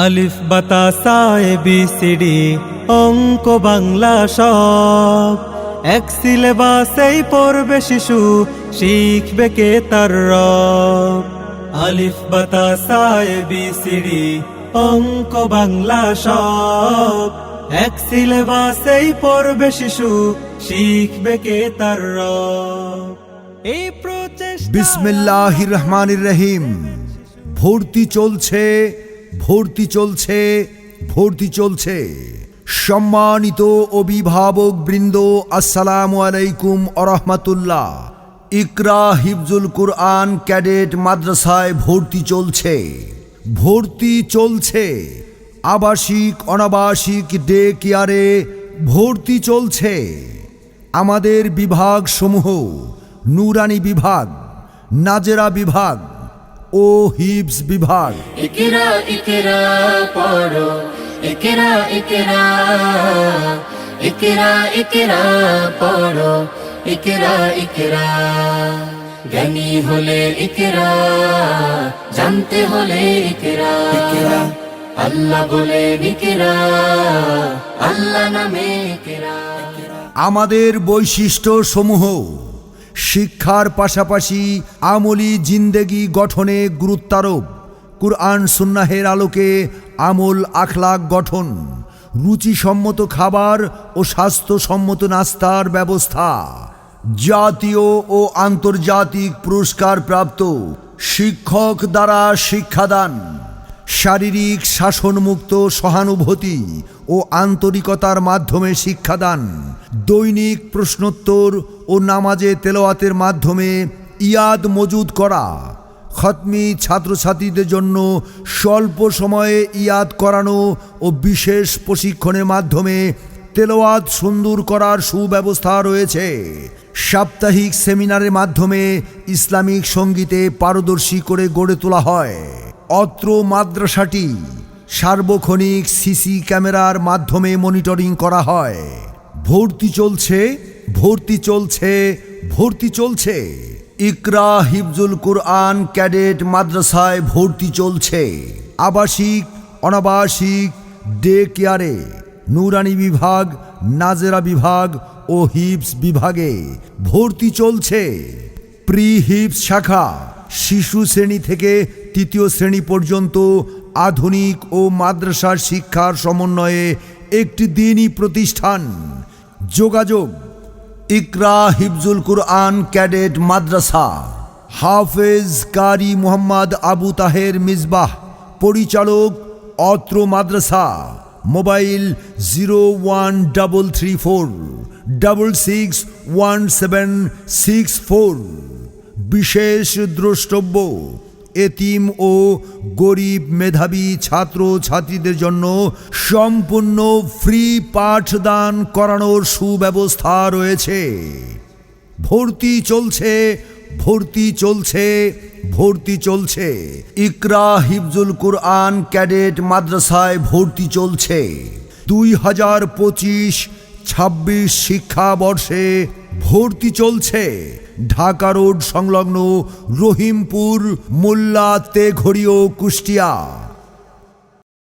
আলিফ বাতাসা A B C D অঙ্ক বাংলা সব। এক সিলেবাসেই পড়বে শিশু, শিখবে কে তার রব। আলিফ বি সি ডি অঙ্ক বাংলা সব। এক সিলেবাসেই পড়বে শিশু, শিখবে কে তার রব। এই প্রচেষ্টা বিসমিল্লাহ রহমানির রহিম। ভর্তি চলছে ভর্তি চলছে ভর্তি চলছে। সম্মানিত অভিভাবক বৃন্দ, আসসালামু আলাইকুম আরহামাতুল্লাহ ইকরা হিফজুল কুরআন ক্যাডেট মাদ্রাসায় ভর্তি চলছে ভর্তি চলছে। আবাসিক, অনাবাসিক ডে কেয়ারে ভর্তি চলছে। আমাদের বিভাগ সমূহ নুরানি বিভাগ, নাজেরা বিভাগ ও হিপস বিভাগ। ইকরা ইকরা পড়ো। ইকরা ইকরা ইকরা ইকরা পড়ো। ইকরা ইকরা জ্ঞানী হলে ইকরা জানতে হলে ইকরা আল্লাহ বলে ইকরা আল্লাহ নামে ইকরা আমাদের বৈশিষ্ট্য সমূহ শিক্ষার পাশাপাশি আমলি জিন্দেগি গঠনে গুরুত্বারোপ। কুরআন সুন্নাহের আলোকে আমল আখলাক গঠন, রুচিসম্মত খাবার ও স্বাস্থ্যসম্মত নাস্তার ব্যবস্থা, জাতীয় ও আন্তর্জাতিক পুরস্কার প্রাপ্ত শিক্ষক দ্বারা শিক্ষাদান। শারীরিক শাসনমুক্ত, সহানুভূতি ও আন্তরিকতার মাধ্যমে শিক্ষাদান, দৈনিক প্রশ্নোত্তর ও নামাজে তেলাওয়াতের মাধ্যমে ইয়াদ মজুদ করা, খতমি ছাত্রছাত্রীদের জন্য স্বল্প সময়ে ইয়াদ করানো ও বিশেষ প্রশিক্ষণের মাধ্যমে তেলাওয়াত সুন্দর করার সুব্যবস্থা রয়েছে। সাপ্তাহিক সেমিনারের মাধ্যমে ইসলামিক সঙ্গীতে পারদর্শী করে গড়ে তোলা হয়। অত্র মাদ্রাসাটি সার্বক্ষণিক সিসি ক্যামেরার মাধ্যমে মনিটরিং করা হয়। ভর্তি চলছে ভর্তি চলছে ভর্তি চলছে। ইকরা হিফজুল কুরআন ক্যাডেট মাদ্রাসায় ভর্তি চলছে। আবাসিক, অনাবাসিক, ডে কেয়ারে, নুরানি বিভাগ, নাজেরা বিভাগ ও হিপস বিভাগে ভর্তি চলছে। প্রি হিপস শাখা শিশু শ্রেণি থেকে তৃতীয় শ্রেণি পর্যন্ত আধুনিক ও মাদ্রাসার শিক্ষার সমন্বয়ে একটি দিনই প্রতিষ্ঠান। যোগাযোগ ইকরা হিফজুল কুরআন ক্যাডেট মাদ্রাসা। হাফেজ কারি মোহাম্মদ আবু তাহের মিসবাহ পরিচালক অত্র মাদ্রাসা। Mobile zero one double three four double six one seven six four. বিশেষ দ্রষ্টব্য, এতিম ও গরিব মেধাবী ছাত্র ছাত্রীদের জন্য সম্পূর্ণ ফ্রি পাঠদান করানোর সুব্যবস্থা রয়েছে। ভর্তি চলছে ভর্তি চলছে ভর্তি চলছে। ইকরা হিফজুল কুরআন ক্যাডেট মাদ্রাসায় ভর্তি চলছে। দুই হাজার পঁচিশ ছাব্বিশ শিক্ষাবর্ষে ভর্তি চলছে। ঢাকা রোড সংলগ্ন রহিমপুর মোল্লা তেঘড়িও কুষ্টিয়া।